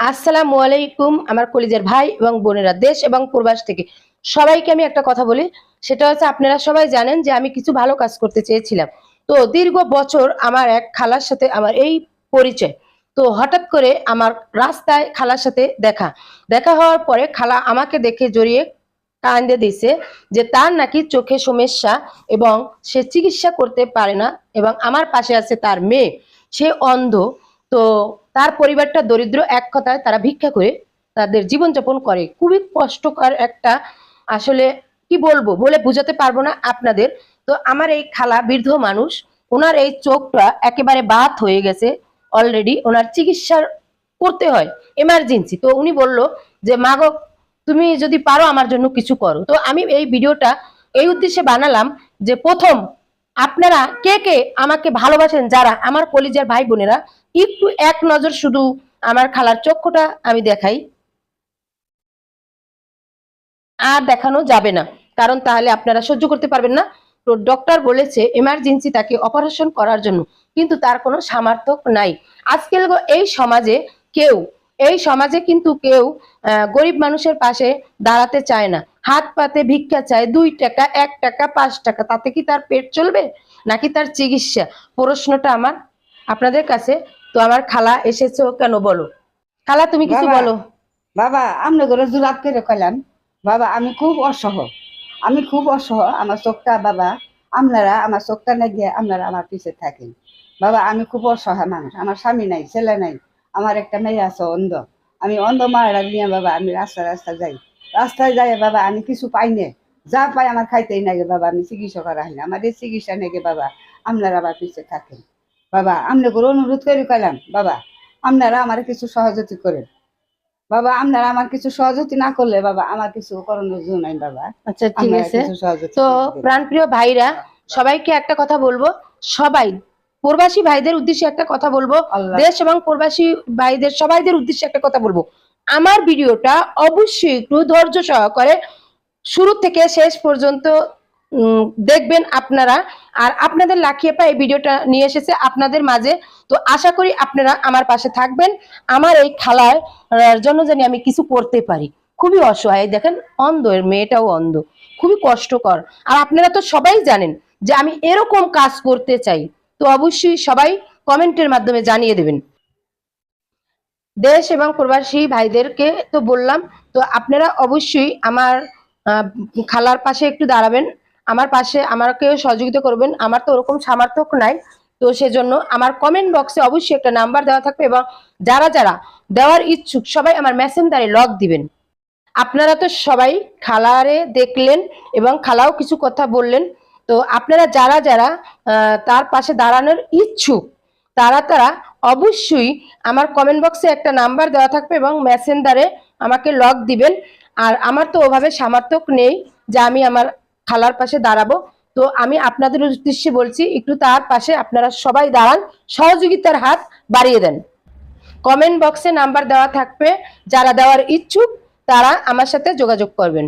আসসালামু আলাইকুম আমার কলিজের ভাই এবং বোনেরা দেশ এবং প্রবাস থেকে। সবাইকে আমি একটা কথা বলি, সেটা হচ্ছে আপনারা সবাই জানেন যে আমি কিছু ভালো কাজ করতে চেয়েছিলাম। তো দীর্ঘ বছর আমার এক খালার সাথে আমার এই পরিচয়। তো হঠাৎ করে আমার রাস্তায় খালার সাথে দেখা। দেখা হওয়ার পরে খালা আমাকে দেখে জড়িয়ে কান্দে দিছে যে তার নাকি চোখে সমস্যা এবং সে চিকিৎসা করতে পারে না এবং আমার পাশে আছে তার মেয়ে। সে অন্ধ, তো তার পরিবারটা দরিদ্র এক কথায় তারা ভিক্ষা করে তাদের জীবনযাপন করে। খুবই কষ্টকর একটা আসলে কি বলব? বলে বুঝাতে পারব না আপনাদের। তো আমার এই খালা বৃদ্ধ মানুষ, ওনার এই চোখটা একেবারে বাত হয়ে গেছে অলরেডি ওনার চিকিৎসার করতে হয় এমার্জেন্সি তো উনি বলল যে মাগো তুমি যদি পারো আমার জন্য কিছু করো। তো আমি এই ভিডিওটা এই উদ্দেশ্যে বানালাম যে, প্রথম আপনারা কে কে আমাকে ভালোবাসেন যারা, আমার কলিজার ভাই বোনেরা একটু এক নজর শুধু আমার খালার চক্ষুটা আমি দেখাই। আর দেখানো যাবে না, কারণ তাহলে আপনারা সহ্য করতে পারবেন না। তো ডক্টর বলেছে এমার্জেন্সি তাকে অপারেশন করার জন্য, কিন্তু তার কোনো সামর্থ্য নাই। আজকাল এই সমাজে কেউ, এই সমাজে কিন্তু কেউ গরিব মানুষের পাশে দাঁড়াতে চায় না। হাত পাতে ভিক্ষা চায়, দুই টাকা, এক টাকা, পাঁচ টাকা, তাতে কি তার পেট চলবে? নাকি তার চিকিৎসা? প্রশ্নটা আমার আপনাদের কাছে তো আমার খালা এসেছ কেন বলো? খালা তুমি কিছু বলো। বাবা আপনি করে জুলাপ করে কইলাম। বাবা আমি খুব অসহ। আমি খুব অসহ আমার চোখটা বাবা আপনারা আমার চোখটা না গিয়ে আপনারা আমার পিছে থাকেন। বাবা আমি খুব অসহায় মানুষ। আমার স্বামী নাই ছেলে নাই। আমার একটা মেয়ে আছে অন্ধ। আমি অন্ধ মারা নিয়ে বাবা আমি রাস্তা রাস্তা যাই। রাস্তায় যাই বাবা আমি কিছু পাই না। যা পাই আমার খাইতেই নাগে বাবা আমি চিকিৎসা করা হয় না। আমার এই চিকিৎসা নাকি বাবা আপনারা আমার পিছে থাকেন। বাবা আপনি করে অনুরোধ করে কইলাম বাবা আপনারা আমার কিছু সহযোগী করেন। বাবা আপনারা আমার কিছু সহযোগী না করলে বাবা আমার কিছু করানোর জন্য নাই বাবা। আচ্ছা ঠিক আছে। তো প্রাণপ্রিয় ভাইরা সবাইকে একটা কথা বলব। সবাই প্রবাসী ভাইদের উদ্দেশ্যে একটা কথা বলব। দেশ এবং প্রবাসী ভাইদের সবাইদের উদ্দেশ্যে একটা কথা বলব। আমার ভিডিওটা অবশ্যই একটু ধৈর্য সহকারে শুরু থেকে শেষ পর্যন্ত দেখবেন আপনারা। আর আপনাদের লাখিয়ে পা এই ভিডিওটা নিয়ে এসেছে আপনাদের মাঝে। তো আশা করি আপনারা আমার পাশে থাকবেন। আমার এই খালার জন্য জানি আমি কিছু করতে পারি। খুবই অসহায়। দেখেন, অন্ধ এর মেয়েটাও অন্ধ। খুবই কষ্টকর। আর আপনারা তো সবাই জানেন যে আমি এরকম কাজ করতে চাই। তো অবশ্যই সবাই কমেন্টের মাধ্যমে জানিয়ে দেবেন। দেশ এবং প্রবাসী ভাইদেরকে তো বললাম। তো আপনারা অবশ্যই আমার খালার পাশে একটু দাঁড়াবেন। আমার পাশে আমাকেও সহযোগিতা করবেন। আমার তো ওরকম সামর্থ্য নাই। তো সেজন্য আমার কমেন্ট বক্সে অবশ্যই একটা নাম্বার দেওয়া থাকবে এবং যারা যারা দেওয়ার ইচ্ছুক সবাই আমার মেসেঞ্জারে লক দিবেন। আপনারা তো সবাই খালারে দেখলেন এবং খালাও কিছু কথা বললেন। তো আপনারা যারা যারা তার পাশে দাঁড়ানোর ইচ্ছুক, তারা তারা অবশ্যই আমার কমেন্ট বক্সে একটা নাম্বার দেওয়া থাকবে এবং মেসেঞ্জারে আমাকে লক দিবেন। আর আমার তো ওভাবে সামর্থ্য নেই যে আমি আমার খালার পাশে দাঁড়াবো। তো আমি আপনাদের উদ্দেশ্যে বলছি, একটু তার পাশে আপনারা সবাই দাঁড়ান, সহযোগিতার হাত বাড়িয়ে দেন। কমেন্ট বক্সে নাম্বার দেওয়া থাকবে, যারা দেওয়ার ইচ্ছুক, তারা আমার সাথে যোগাযোগ করবেন।